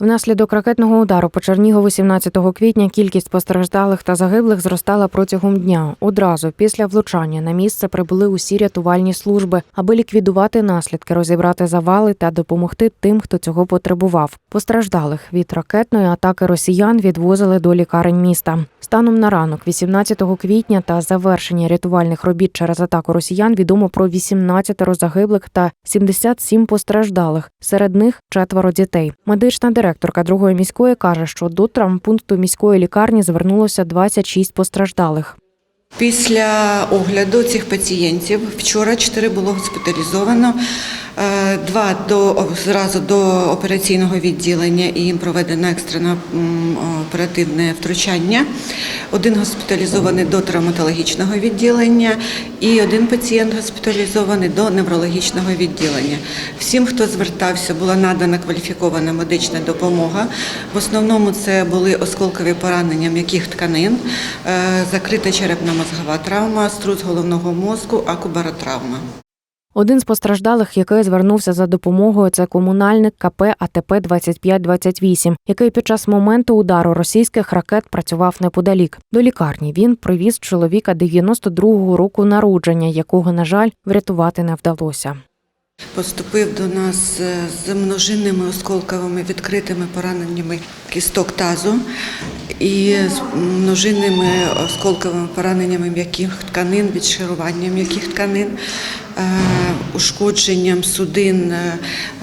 Внаслідок ракетного удару по Чернігову 17 квітня кількість постраждалих та загиблих зростала протягом дня. Одразу після влучання на місце прибули усі рятувальні служби, аби ліквідувати наслідки, розібрати завали та допомогти тим, хто цього потребував. Постраждалих від ракетної атаки росіян відвозили до лікарень міста. Станом на ранок, 18 квітня та завершення рятувальних робіт через атаку росіян відомо про 18 загиблих та 77 постраждалих. Серед них четверо дітей. Медична директорка другої міської каже, що до травмпункту міської лікарні звернулося 26 постраждалих. Після огляду цих пацієнтів вчора чотири було госпіталізовано, два до зразу до операційного відділення і їм проведено екстрено оперативне втручання. Один госпіталізований до травматологічного відділення і один пацієнт госпіталізований до неврологічного відділення. Всім, хто звертався, була надана кваліфікована медична допомога. В основному це були осколкові поранення м'яких тканин, е, закрита черепно-мозгова травма, струс головного мозку, акубаротравма. Один з постраждалих, який звернувся за допомогою, це комунальник КП АТП 2528, який під час моменту удару російських ракет працював неподалік. До лікарні він привіз чоловіка 92-го року народження, якого, на жаль, врятувати не вдалося. Поступив до нас е, з множинними осколковими відкритими пораненнями кісток тазу і з множинними осколковими пораненнями м'яких тканин, відшаруванням м'яких тканин, е, ушкодженням судин е,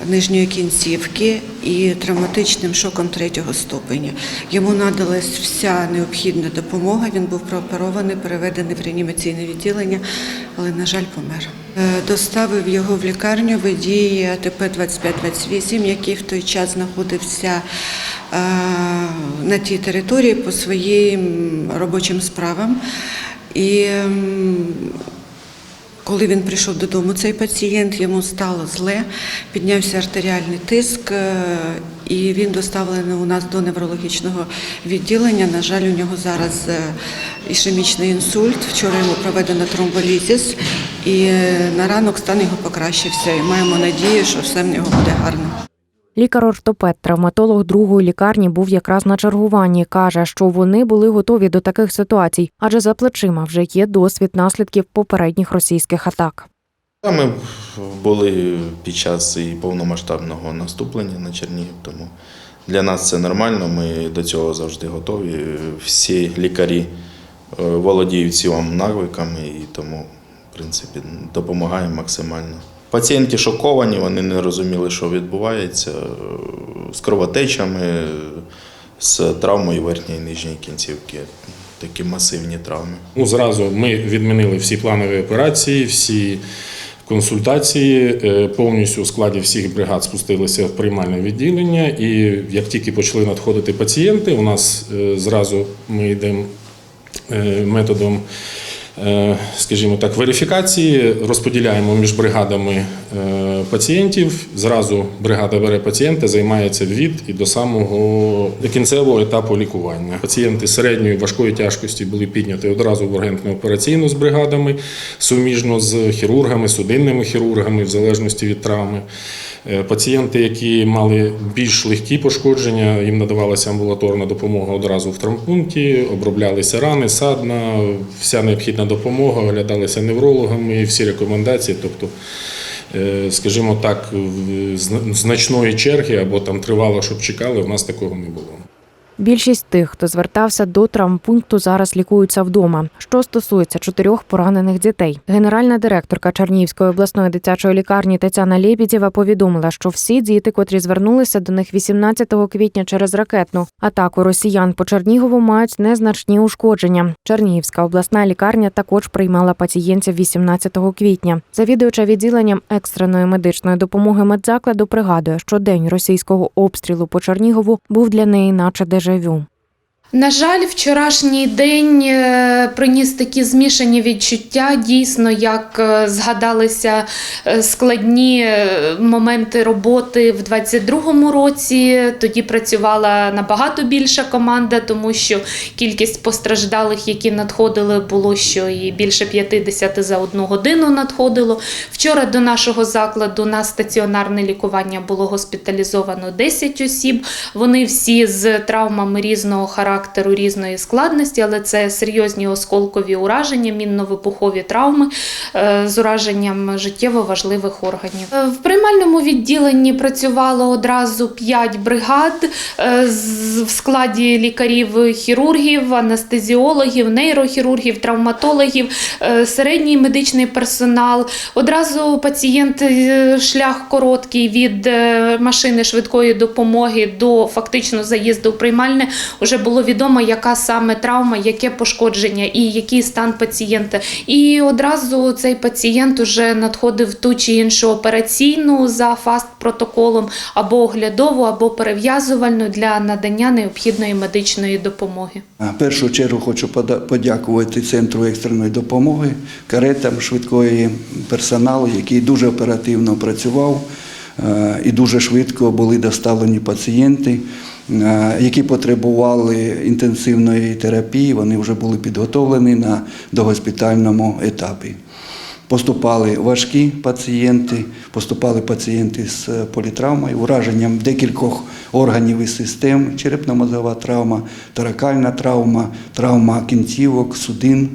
нижньої кінцівки і травматичним шоком третього ступеня. Йому надалась вся необхідна допомога. Він був прооперований, переведений в реанімаційне відділення, але, на жаль, помер. Е, Доставив його в лікарню водій АТП 2528, який в той час знаходився е, на тій території по своїм робочим справам. І коли він прийшов додому, цей пацієнт йому стало зле, піднявся артеріальний тиск, е, і він доставлений у нас до неврологічного відділення. На жаль, у нього зараз е, ішемічний інсульт. Вчора йому проведено тромболізіс, і е, на ранок стан його покращився. І маємо надію, що все в нього буде гарно. Лікар-ортопед, травматолог другої лікарні був якраз на чергуванні. каже, що вони були готові до таких ситуацій, адже за плечима вже є досвід наслідків попередніх російських атак. Ми були під час і повномасштабного наступлення на Чернігів, тому для нас це нормально. Ми до цього завжди готові. Всі лікарі е, володіють цілими навиками і тому, в принципі, допомагаємо максимально. Пацієнти шоковані, вони не розуміли, що відбувається е, з кровотечами, з травмою верхньої і нижньої кінцівки. Такі масивні травми. Ну, зразу ми відмінили всі планові операції, всі консультації. е, Повністю у складі всіх бригад спустилися в приймальне відділення. І як тільки почали надходити пацієнти, у нас е, зразу ми йдемо методом. Е, Скажімо так, верифікації розподіляємо між бригадами е, пацієнтів. Зразу бригада бере пацієнта, займається від і до самого кінцевого етапу лікування. Пацієнти середньої важкої тяжкості були підняті одразу в ургентну операційну з бригадами, суміжно з хірургами, судинними хірургами, в залежності від травми. Е, Пацієнти, які мали більш легкі пошкодження, їм надавалася амбулаторна допомога одразу в травмпункті, оброблялися рани, садна, вся необхідна допомога, оглядалися неврологами, всі рекомендації. Тобто, е, скажімо так, значної черги або там тривало, щоб чекали, в нас такого не було. Більшість тих, хто звертався до травмпункту, зараз лікуються вдома. Що стосується чотирьох поранених дітей, генеральна директорка Чернігівської обласної дитячої лікарні Тетяна Лєбідєва повідомила, що всі діти, котрі звернулися до них 18 квітня через ракетну атаку росіян по Чернігову, мають незначні ушкодження. Чернігівська обласна лікарня також приймала пацієнтів 18 квітня. Завідуюча відділенням екстреної медичної допомоги медзакладу пригадує, що день російського обстрілу по Чернігову був для неї, наче дежавю. На жаль, вчорашній день е, приніс такі змішані відчуття. Дійсно, як е, згадалися е, складні моменти роботи в 22-му році. Тоді працювала набагато більша команда, тому що кількість постраждалих, які надходили, було що і більше 50 за одну годину надходило. Вчора до нашого закладу на стаціонарне лікування було госпіталізовано 10 осіб. Вони всі з травмами різного характеру, різної складності, але це серйозні осколкові ураження, мінно-вибухові травми е, з ураженням життєво важливих органів. Е, В приймальному відділенні працювало одразу 5 бригад е, в складі лікарів-хірургів, анестезіологів, нейрохірургів, травматологів, середній медичний персонал. Одразу пацієнт шлях короткий від машини швидкої допомоги до фактично заїзду в приймальне. Вже було відомо, яка саме травма, яке пошкодження і який стан пацієнта. І одразу цей пацієнт уже надходив ту чи іншу операційну за фаст протоколом або оглядову, або перев'язувальну для надання необхідної медичної допомоги. В першу чергу хочу подякувати Центру екстреної допомоги, каретам швидкої персоналу, який дуже оперативно працював е, і дуже швидко були доставлені пацієнти, які потребували інтенсивної терапії. Вони вже були підготовлені на догоспітальному етапі. Поступали важкі пацієнти, поступали пацієнти з е, політравмою, ураженням декількох органів і систем, черепно-мозгова травма, таракальна травма, травма кінцівок, судин.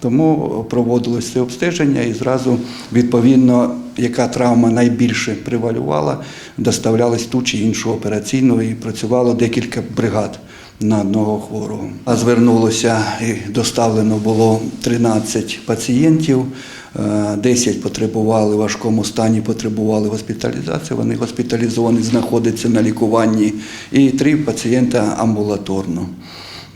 Тому проводилось це обстеження і зразу відповідно, яка травма найбільше превалювала, доставлялись ту чи іншу операційну і працювало декілька бригад на одного хворого. А звернулося і доставлено було 13 пацієнтів. е, 10 потребували в важкому стані, потребували госпіталізації. Вони госпіталізовані, знаходяться на лікуванні. І три пацієнта амбулаторно.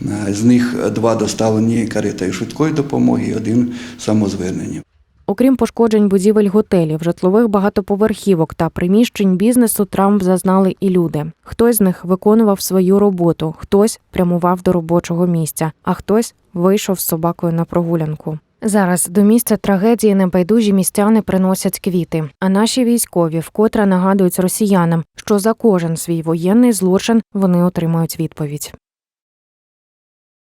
Е, З них два доставлені каретою швидкої допомоги, один самозверненням. Окрім пошкоджень будівель готелів, житлових багатоповерхівок та приміщень бізнесу, травм зазнали і люди. Хтось з них виконував свою роботу, хтось прямував до робочого місця, а хтось вийшов з собакою на прогулянку. Зараз до місця трагедії небайдужі містяни приносять квіти, а наші військові вкотре нагадують росіянам, що за кожен свій воєнний злочин вони отримають відповідь.